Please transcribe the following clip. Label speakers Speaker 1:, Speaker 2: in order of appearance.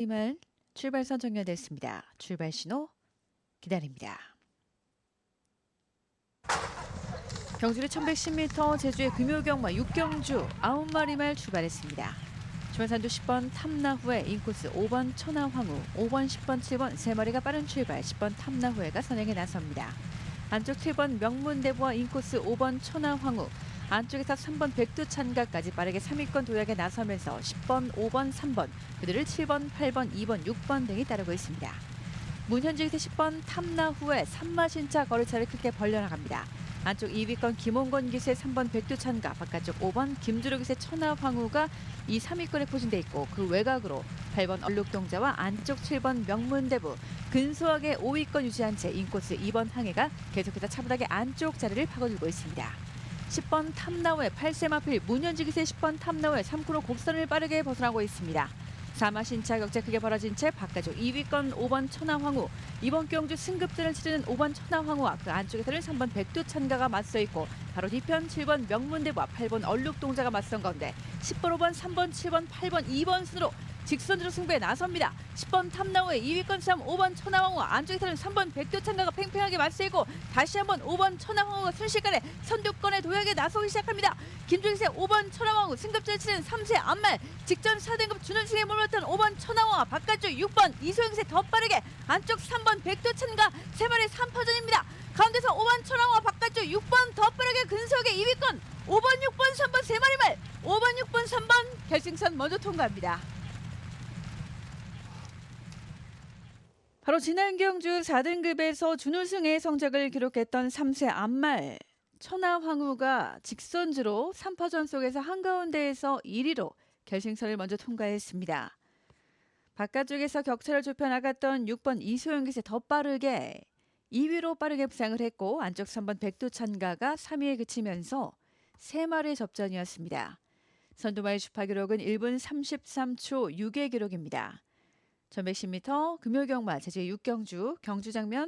Speaker 1: 이말 출발선 정렬됐습니다. 출발 신호 기다립니다. 경주리 1110m 제주의 금요경마 6경주 9마리 말 출발했습니다. 주말산도 10번 탐나 후에 인코스 5번 천하황후 5번 10번 7번 세마리가 빠른 출발 10번 탐나 후에가 선행에 나섭니다. 안쪽 7번 명문대부와 인코스 5번 천하황후 안쪽에서 3번 백두찬가까지 빠르게 3위권 도약에 나서면서 10번, 5번, 3번 그들을 7번, 8번, 2번, 6번 등이 따르고 있습니다. 문현주에서 10번 탐나 후에 산마신차 거리차를 크게 벌려나갑니다. 안쪽 2위권 김홍건 기세 3번 백두찬가 바깥쪽 5번 김주로 기세 천하황후가 이 3위권에 포진돼 있고 그 외곽으로 8번 얼룩동자와 안쪽 7번 명문대부 근소하게 5위권 유지한 채 인코스 2번 항해가 계속해서 차분하게 안쪽 자리를 파고들고 있습니다. 10번 탐나우의 8세 마필 문현지 기세 10번 탐나우의 3코로 곡선을 빠르게 벗어나고 있습니다. 사마신차 격차 크게 벌어진 채 바깥쪽 2위권 5번 천하황후 이번 경주 승급전을 치르는 5번 천하황후와 그 안쪽에서는 3번 백두찬가가 맞서 있고 바로 뒤편 7번 명문대와 8번 얼룩동자가 맞선 가운데 10번 5번 3번 7번 8번 2번 순으로 직선으로 승부에 나섭니다. 10번 탐나우의 2위권 3 5번 천하황후 안쪽에서는 3번 백두찬가가 팽팽하게 맞서있고 다시 한번 5번 천하황후가 순식간에 선두권의 도약에 나서기 시작합니다. 김종세 5번 천하황후 승급전을 치는 3세 안말 직전 4등급 준우승에 몰렸던 5번 천하황후 바깥쪽 6번 이소영세 더 빠르게 안쪽 3번 백두찬가 세마리 3파전입니다. 가운데서 5번 천하황후 바깥쪽 6번 더 빠르게 근소하게 2위권 5번 6번 3번 세마리 말 5번 6번 3번 결승선 먼저 통과합니다. 바로 지난 경주 4등급에서 준우승의 성적을 기록했던 3세 안말 천하황후가 직선주로 3파전 속에서 한가운데에서 1위로 결승선을 먼저 통과했습니다. 바깥쪽에서 격차를 좁혀 나갔던 6번 이소영 기세 더 빠르게 2위로 빠르게 부상을 했고 안쪽 3번 백두찬가가 3위에 그치면서 3마리의 접전이었습니다. 선두마의 주파 기록은 1분 33초 6의 기록입니다. 1110m 금요경마 제주 6경주 경주 장면